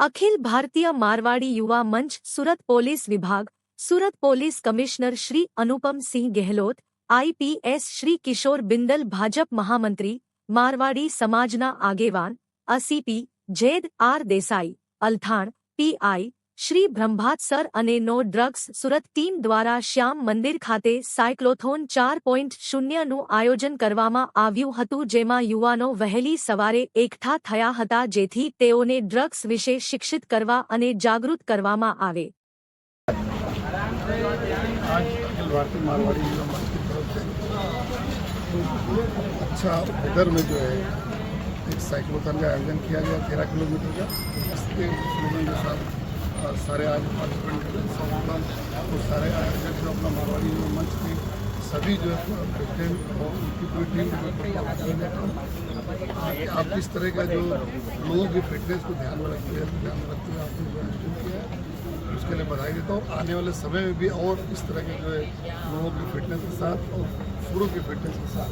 અખિલ ભારતીય મારવાડી યુવા મંચ સુરત પોલીસ વિભાગ Surat police commissioner Shri Anupamsinh Gehlot IPS Shri Kishor Bindal BJP મહામંત્રી મારવાડી સમાજના આગેવાન અસીપી જેદ R Desai Althan PI Shri બ્રહ્ભાત sir અને નો ડ્રગ્સ સુરત ટીમ દ્વારા શ્યામ મંદિર ખાતે સાયક્લોથોન ચાર પોઈન્ટ શૂન્યનું આયોજન કરવામાં આવ્યું હતું જેમાં યુવાનો વહેલી સવારે એકઠા થયા હતા જેથી તેઓને ડ્રગ્સ વિશે શિક્ષિત કરવા અને જાગૃત કરવામાં આવે आज अखिल भारतीय मारवाड़ी युवा मंच की तरफ से अच्छा वेदर में जो है एक साइक्लोथन का आयोजन किया गया तेरह किलोमीटर का इसके स्लोगन के साथ अ, सारे आज पार्टिसिपेंट कर तो सारे आयोजक जो अपना मारवाड़ी युवा मंच के सभी जो है और उनकी पूरी टीम कि आप इस तरह का जो लोगों की फिटनेस को ध्यान में रखते हैं, ध्यान में रखते हुए आपने जो आयोजन किया है, उसके लिए बधाई देता हूँ। आने वाले समय में भी और इस तरह के जो है लोगों की फिटनेस के साथ और फूलों की फिटनेस के साथ।